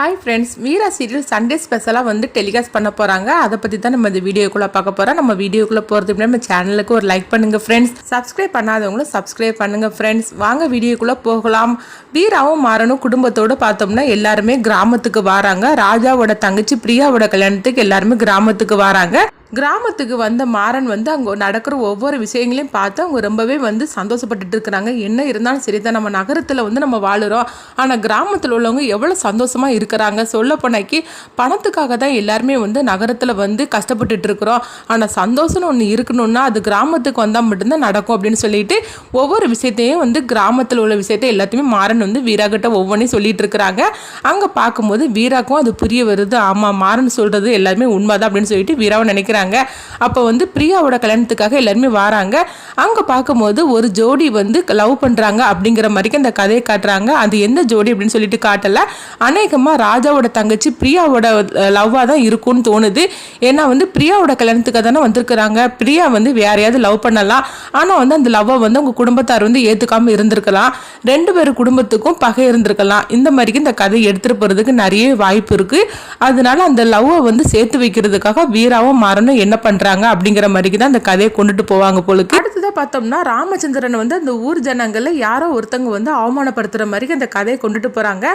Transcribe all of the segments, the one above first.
Hi friends Meera serial Sunday ஸ்பெஷலாக வந்து telecast பண்ண போகிறாங்க அதை பற்றி தான் நம்ம இந்த வீடியோக்குள்ளே பார்க்க போகிறோம் நம்ம வீடியோக்குள்ளே போகிறது முன்னாடி நம்ம சேனலுக்கு ஒரு லைக் பண்ணுங்கள் ஃப்ரெண்ட்ஸ் சப்ஸ்கிரைப் பண்ணாதவங்களும் சப்ஸ்கிரைப் பண்ணுங்கள் ஃப்ரெண்ட்ஸ் வாங்க வீடியோக்குள்ளே போகலாம். வீராவும் மாறனும் குடும்பத்தோடு பார்த்தோம்னா எல்லாருமே கிராமத்துக்கு வராங்க. ராஜாவோட தங்கச்சி பிரியாவோட கல்யாணத்துக்கு எல்லாருமே கிராமத்துக்கு வராங்க. கிராமத்துக்கு வந்த மாறன் வந்து அங்கே நடக்கிற ஒவ்வொரு விஷயங்களையும் பார்த்து அவங்க ரொம்பவே வந்து சந்தோஷப்பட்டுட்டு இருக்கிறாங்க. என்ன இருந்தாலும் சரி தான் நம்ம நகரத்தில் வந்து நம்ம வாழுகிறோம் ஆனால் கிராமத்தில் உள்ளவங்க எவ்வளோ சந்தோஷமாக இருக்கிறாங்க? சொல்ல போனாக்கி பணத்துக்காக தான் எல்லாருமே வந்து நகரத்தில் வந்து கஷ்டப்பட்டுட்டு இருக்கிறோம். ஆனால் சந்தோஷம்னு ஒன்று இருக்கணும்னா அது கிராமத்துக்கு வந்தால் மட்டும்தான் நடக்கும் அப்படின்னு சொல்லிட்டு ஒவ்வொரு விஷயத்தையும் வந்து கிராமத்தில் உள்ள விஷயத்தை எல்லாத்தையுமே மாறன் வந்து வீராகிட்ட ஒவ்வொன்றையும் சொல்லிட்டு இருக்கிறாங்க. அங்கே பார்க்கும்போது வீராக்கும் அது புரிய வருது. ஆமாம் மாறன் சொல்கிறது எல்லாருமே உண்மைதான் அப்படின்னு சொல்லிட்டு வீராவை நினைக்கிறாங்க. அப்போ வந்து பிரியாவோட கல்யாணத்துக்காக எல்லாருமே வராங்க. அங்கே பார்க்கும்போது ஒரு ஜோடி வந்து லவ் பண்ணுறாங்க அப்படிங்கிற மாதிரிக்கு அந்த கதையை காட்டுறாங்க. அது எந்த ஜோடி அப்படின்னு சொல்லிட்டு காட்டலை. அநேகமாக ராஜாவோட தங்கச்சி பிரியாவோட லவ்வாக தான் இருக்கும்னு தோணுது. ஏன்னா வந்து பிரியாவோட கல்யாணத்துக்காக தானே வந்திருக்கிறாங்க. பிரியா வந்து வேறையாவது லவ் பண்ணலாம். ஆனால் வந்து அந்த லவ்வை வந்து அவங்க குடும்பத்தார் வந்து ஏற்றுக்காமல் இருந்திருக்கலாம். ரெண்டு பேர் குடும்பத்துக்கும் பகை இருந்திருக்கலாம். இந்த மாதிரிக்கு இந்த கதை எடுத்துகிட்டு போகிறதுக்கு நிறைய வாய்ப்பு இருக்குது அதனால அந்த லவ்வை வந்து சேர்த்து வைக்கிறதுக்காக வீராவும் மாறனும் என்ன பண்ணுறாங்க அப்படிங்கிற மாதிரிக்கு தான் அந்த கதையை கொண்டுட்டு போவாங்க போலுக்கு அடுத்ததாக பார்த்தோம்னா ராமச்சந்திரன் வந்து அந்த ஊர் ஜனங்களில் யாரோ ஒருத்தவங்க வந்து அவமானப்படுத்துகிற மாதிரி அந்த கதையை கொண்டுட்டு போகிறாங்க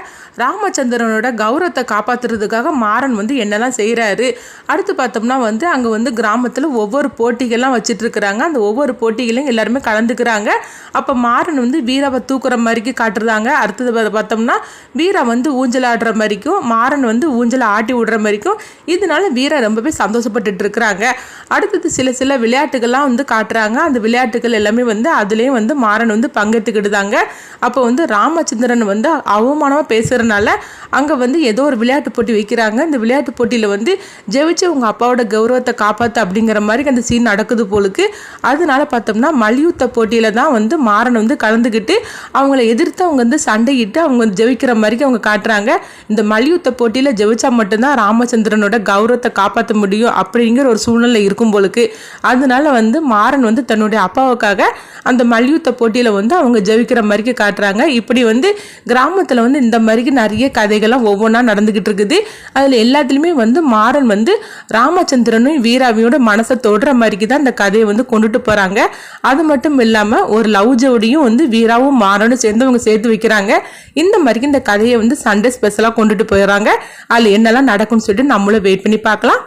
ராமச்சந்திரனோட கௌரவத்தை காப்பாற்றுறதுக்காக மாறன் வந்து என்னெல்லாம் செய்கிறாரு அடுத்து பார்த்தோம்னா வந்து அங்கே வந்து கிராமத்தில் ஒவ்வொரு போட்டிகள்லாம் வச்சுட்டு இருக்கிறாங்க. அந்த ஒவ்வொரு போட்டிகளையும் எல்லாருமே கலந்துக்கிறாங்க. அப்போ மாறன் வந்து வீராவை தூக்குற மாதிரிக்கு காட்டுறாங்க. அடுத்தது பார்த்தோம்னா வீரா வந்து ஊஞ்சல் ஆடுற மாதிரிக்கும் மாறன் வந்து ஊஞ்சலை ஆட்டி விடுற மாதிரிக்கும் இதனால வீரா ரொம்பவே சந்தோஷப்பட்டுட்டு இருக்கிறாங்க. அடுத்தது சில சில விளையாட்டுகள்லாம் வந்து காட்டுறாங்க. அந்த விளையாட்டு விளையாட்டுகள் எல்லாமே வந்து அதுலேயும் வந்து மாறன் வந்து பங்கெடுத்துக்கிட்டுதாங்க. அப்போ வந்து ராமச்சந்திரன் வந்து அவமானமாக பேசுகிறனால அங்கே வந்து ஏதோ ஒரு விளையாட்டு போட்டி வைக்கிறாங்க. இந்த விளையாட்டு போட்டியில் வந்து ஜெயிச்சு உங்கள் அப்பாவோட கௌரவத்தை காப்பாற்று அப்படிங்கிற மாதிரி அந்த சீன் நடக்குது போலுக்கு. அதனால பார்த்தோம்னா மல்யுத்த போட்டியில் தான் வந்து மாறன் வந்து கலந்துக்கிட்டு அவங்கள எதிர்த்து அவங்க வந்து சண்டையிட்டு அவங்க வந்து ஜெயிக்கிற மாதிரி அவங்க காட்டுறாங்க. இந்த மல்யுத்த போட்டியில் ஜெயிச்சா மட்டும்தான் ராமச்சந்திரனோட கௌரவத்தை காப்பாற்ற முடியும் அப்படிங்கிற ஒரு சூழ்நிலை இருக்கும் போலுக்கு. அதனால வந்து மாறன் வந்து தன்னுடைய அப்பாவுக்காக அந்த மல்யுத்த போட்டியில் வந்து அவங்க ஜெயிக்கிற மாதிரிக்கு காட்டுறாங்க. இப்படி வந்து கிராமத்தில் வந்து இந்த மாதிரிக்கு நிறைய கதைகள்லாம் ஒவ்வொன்றா நடந்துக்கிட்டு இருக்குது. அதில் எல்லாத்துலேயுமே வந்து மாறன் வந்து ராமச்சந்திரனும் வீராவியோட மனசை தொடுற மாதிரிக்கு தான் இந்த கதையை வந்து கொண்டுட்டு போகிறாங்க அது மட்டும் இல்லாமல் ஒரு லவ் ஜோடியும் வந்து வீராவும் மாறனும் சேர்ந்து அவங்க சேர்த்து வைக்கிறாங்க. இந்த மாதிரிக்கு இந்த கதையை வந்து சண்டே ஸ்பெஷலாக கொண்டுட்டு போயிடுறாங்க. அதில் என்னெல்லாம் நடக்கும்னு சொல்லிட்டு நம்மளும் வெயிட் பண்ணி பார்க்கலாம்.